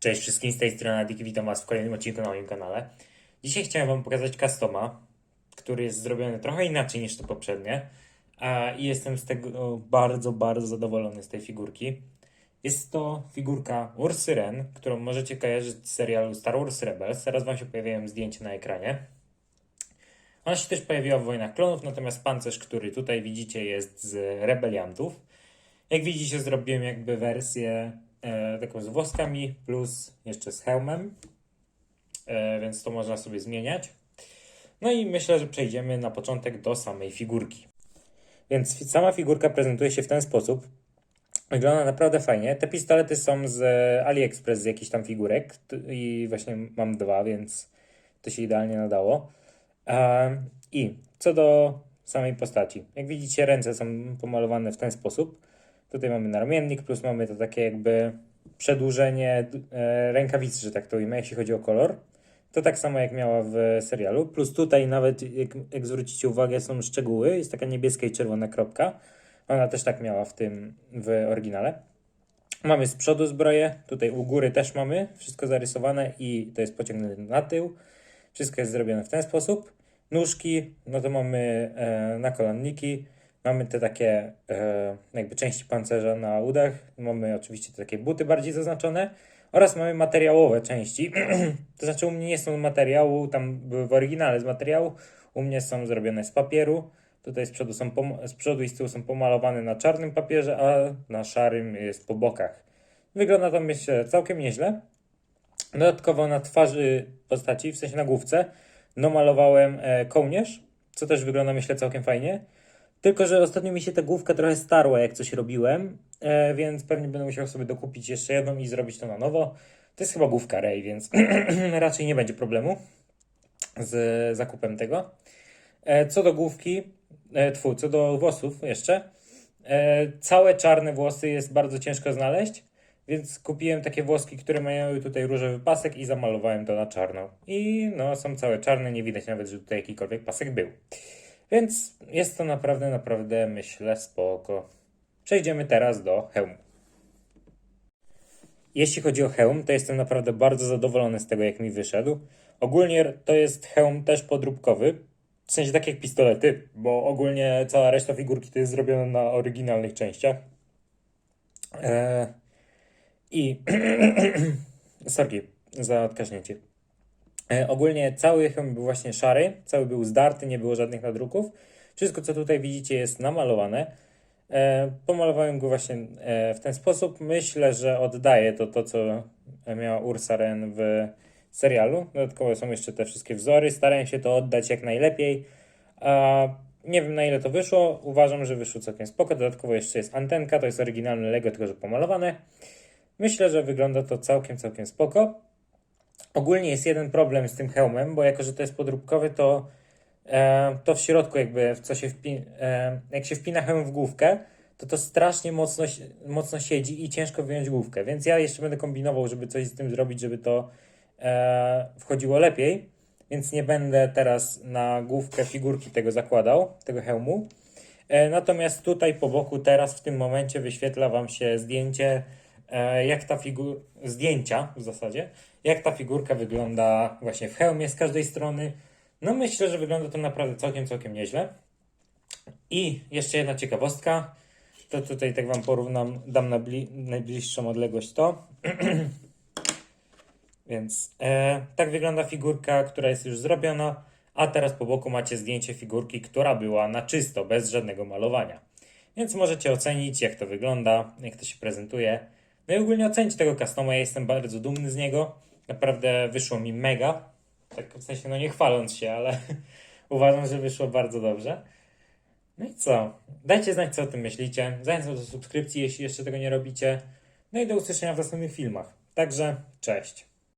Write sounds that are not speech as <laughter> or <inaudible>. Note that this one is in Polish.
Cześć wszystkim, z tej strony Adik, witam Was w kolejnym odcinku na moim kanale. Dzisiaj chciałem Wam pokazać customa, który jest zrobiony trochę inaczej niż te poprzednie a, jestem z tego bardzo, bardzo zadowolony z tej figurki. Jest to figurka Ursy Ren, którą możecie kojarzyć z serialu Star Wars Rebels. Teraz Wam się pojawiają zdjęcia na ekranie. Ona się też pojawiła w Wojnach Klonów, natomiast pancerz, który tutaj widzicie jest z Rebeliantów. Jak widzicie, zrobiłem jakby wersję e, taką z włoskami plus jeszcze z hełmem, e, więc to można sobie zmieniać. No i myślę, że przejdziemy na początek do samej figurki. Więc sama figurka prezentuje się w ten sposób. Wygląda naprawdę fajnie. Te pistolety są z AliExpress, z jakichś tam figurek i właśnie mam dwa, więc to się idealnie nadało. I co do samej postaci. Jak widzicie, ręce są pomalowane w ten sposób. Tutaj mamy naramiennik, plus mamy to takie jakby przedłużenie e, rękawicy, że tak to ujmę, jeśli chodzi o kolor. To tak samo jak miała w serialu. Plus tutaj nawet, jak, jak zwrócicie uwagę, są szczegóły. Jest taka niebieska i czerwona kropka. Ona też tak miała w tym, w oryginale. Mamy z przodu zbroję, tutaj u góry też mamy wszystko zarysowane i to jest pociągnięte na tył. Wszystko jest zrobione w ten sposób. Nóżki, no to mamy e, nakolanniki, mamy te takie e, jakby części pancerza na udach, mamy oczywiście te takie buty bardziej zaznaczone oraz mamy materiałowe części. <clears throat> to znaczy u mnie nie są z materiału, tam były w oryginale z materiału, u mnie są zrobione z papieru. Tutaj z przodu, są z przodu i z tyłu są pomalowane na czarnym papierze, a na szarym jest po bokach. Wygląda to myślę całkiem nieźle. Dodatkowo na twarzy postaci, w sensie na główce, domalowałem e, kołnierz, co też wygląda myślę całkiem fajnie. Tylko, że ostatnio mi się ta główka trochę starła, jak coś robiłem, e, więc pewnie będę musiał sobie dokupić jeszcze jedną i zrobić to na nowo. To jest chyba główka Ray, więc <clears throat> raczej nie będzie problemu z zakupem tego. E, co do główki, e, co do włosów jeszcze, e, całe czarne włosy jest bardzo ciężko znaleźć, więc kupiłem takie włoski, które mają tutaj różowy pasek i zamalowałem to na czarno. I no, są całe czarne, nie widać nawet, że tutaj jakikolwiek pasek był. Więc jest to naprawdę, naprawdę, myślę, spoko. Przejdziemy teraz do hełmu. Jeśli chodzi o hełm, to jestem naprawdę bardzo zadowolony z tego, jak mi wyszedł. Ogólnie to jest hełm też podróbkowy, w sensie tak jak pistolety, bo ogólnie cała reszta figurki to jest zrobiona na oryginalnych częściach. Eee, I <clears throat> sorry za odkaźnięcie. E, ogólnie cały hełm był właśnie szary, cały był zdarty, nie było żadnych nadruków. Wszystko, co tutaj widzicie, jest namalowane. E, pomalowałem go właśnie e, w ten sposób. Myślę, że oddaje to to, co miała Ursa Ren w serialu. Dodatkowo są jeszcze te wszystkie wzory. Starałem się to oddać jak najlepiej. Nie wiem na ile to wyszło. Uważam, że wyszło całkiem spoko. Dodatkowo jeszcze jest antenka, to jest oryginalne Lego, tylko że pomalowane. Myślę, że wygląda to całkiem, całkiem spoko. Ogólnie jest jeden problem z tym hełmem, bo jako, że to jest podróbkowy, to, e, to w środku jakby w co się wpi- e, jak się wpina hełm w główkę, to to strasznie mocno, mocno siedzi i ciężko wyjąć główkę, więc ja jeszcze będę kombinował, żeby coś z tym zrobić, żeby to e, wchodziło lepiej, więc nie będę teraz na główkę figurki tego zakładał, tego hełmu. E, natomiast tutaj po boku teraz w tym momencie wyświetla Wam się zdjęcie, jak ta figur zdjęcia w zasadzie, jak ta figurka wygląda właśnie w hełmie z każdej strony. No myślę, że wygląda to naprawdę całkiem, całkiem nieźle. I jeszcze jedna ciekawostka, to tutaj tak Wam porównam, dam na bli- najbliższą odległość to. <clears throat> Więc e, tak wygląda figurka, która jest już zrobiona, a teraz po boku macie zdjęcie figurki, która była na czysto, bez żadnego malowania. Więc możecie ocenić, jak to wygląda, jak to się prezentuje. No i ogólnie ocenić tego customa, ja jestem bardzo dumny z niego. Naprawdę wyszło mi mega. Tak w sensie, no nie chwaląc się, ale <laughs> uważam, że wyszło bardzo dobrze. No i co? Dajcie znać, co o tym myślicie. Zachęcam do subskrypcji, jeśli jeszcze tego nie robicie. No i do usłyszenia w następnych filmach. Także, cześć.